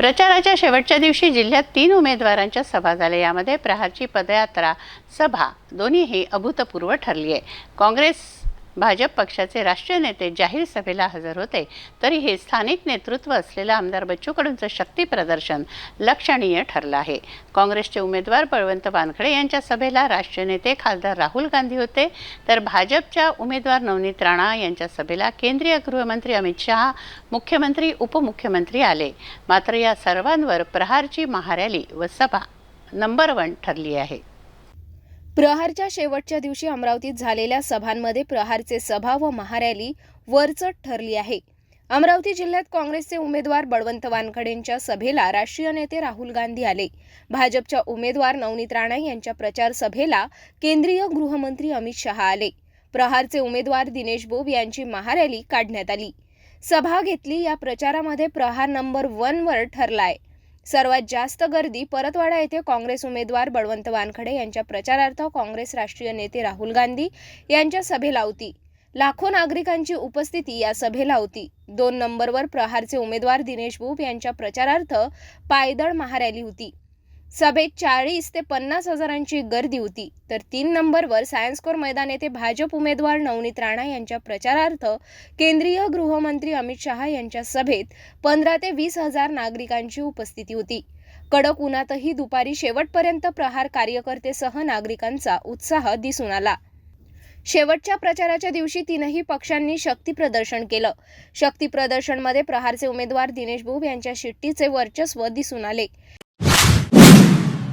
प्रचाराच्या शेवटच्या दिवशी जिल्ह्यात तीन उमेदवारांच्या सभा झाल्या. यामध्ये प्रहारची पदयात्रा सभा दोन्हीही अभूतपूर्व ठरली आहे काँग्रेस भाजप पक्षाचे राष्ट्रीय नेते जाहीर सभेला हजर होते. तरी हे स्थानिक नेतृत्व असलेलं आमदार बच्चू कडूंचं शक्ती प्रदर्शन लक्षणीय ठरलं आहे. काँग्रेसचे उमेदवार बळवंत वानखडे यांच्या सभेला राष्ट्रीय नेते खासदार राहुल गांधी होते. तर भाजपच्या उमेदवार नवनीत राणा यांच्या सभेला केंद्रीय गृहमंत्री अमित शहा मुख्यमंत्री उपमुख्यमंत्री आले. मात्र या सर्वांवर प्रहारची महारॅली व सभा नंबर वन ठरली आहे. प्रहारच्या शेवटच्या दिवशी अमरावतीत झालेल्या सभांमध्ये प्रहारचे सभा व महारॅली वरचढ ठरली आहे. अमरावती जिल्ह्यात काँग्रेसचे उमेदवार बळवंत वानखडेंच्या सभेला राष्ट्रीय नेते राहुल गांधी आले. भाजपच्या उमेदवार नवनीत राणा यांच्या प्रचार सभेला केंद्रीय गृहमंत्री अमित शहा आले. प्रहारचे उमेदवार दिनेश बोब यांची महारॅली काढण्यात आली. सभा घेतली या प्रचारामध्ये प्रहार नंबर वनवर ठरलाय. सर्वात जास्त गर्दी परतवाडा येथे काँग्रेस उमेदवार बळवंत वानखडे यांच्या प्रचारार्थ काँग्रेस राष्ट्रीय नेते राहुल गांधी यांच्या सभेला होती. लाखो नागरिकांची उपस्थिती या सभेला होती. दोन नंबरवर प्रहारचे उमेदवार दिनेश बुब यांच्या प्रचारार्थ पायदळ महारॅली होती. सभेत चाळीस ते पन्नास हजारांची गर्दी होती. तर तीन नंबरवर सायन्स कोर मैदान येथे भाजप उमेदवार नवनीत राणा यांच्या प्रचारार्थ केंद्रीय गृहमंत्री अमित शहा यांच्या सभेत पंधरा ते वीस हजार नागरिकांची उपस्थिती होती. कडक उन्हातही दुपारी शेवटपर्यंत प्रहार कार्यकर्तेसह नागरिकांचा उत्साह दिसून आला. शेवटच्या प्रचाराच्या दिवशी तीनही पक्षांनी शक्ती प्रदर्शन केलं. शक्ती प्रदर्शनमध्ये प्रहारचे उमेदवार दिनेश बुब यांच्या शिट्टीचे वर्चस्व दिसून आले.